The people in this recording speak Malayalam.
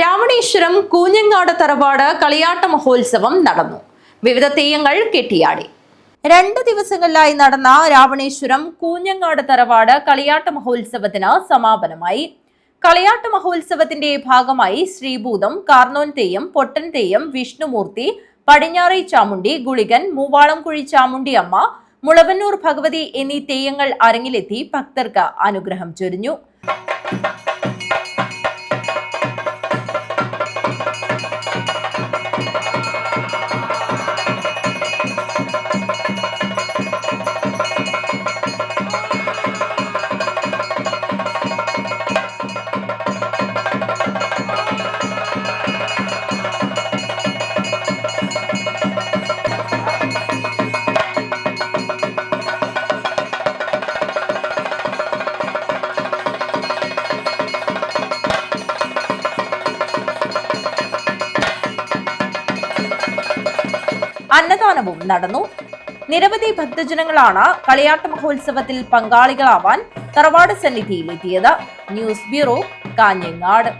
രാവണേശ്വരം കൂഞ്ഞങ്ങാട് തറവാട് കളിയാട്ട മഹോത്സവം നടന്നു. വിവിധ തെയ്യങ്ങൾ കെട്ടിയാടി. രണ്ട് ദിവസങ്ങളിലായി നടന്ന രാവണേശ്വരം കൂഞ്ഞങ്ങാട് തറവാട് കളിയാട്ട മഹോത്സവത്തിന് സമാപനമായി. കളിയാട്ട മഹോത്സവത്തിന്റെ ഭാഗമായി ശ്രീഭൂതം കാർണോൻ തെയ്യം പൊട്ടൻ തെയ്യം വിഷ്ണുമൂർത്തി പടിഞ്ഞാറി ചാമുണ്ടി ഗുളികൻ മൂവാളംകുഴി ചാമുണ്ടി അമ്മ മുളവന്നൂർ ഭഗവതി എന്നീ തെയ്യങ്ങൾ അരങ്ങിലെത്തി ഭക്തർക്ക് അനുഗ്രഹം ചൊരിഞ്ഞു. അന്നദാനവും നടന്നു. നിരവധി ഭക്തജനങ്ങളാണ് കളിയാട്ട മഹോത്സവത്തിൽ പങ്കാളികളാവാൻ തറവാട് സന്നിധിയിലെത്തിയത്. News bureau Kanhangad.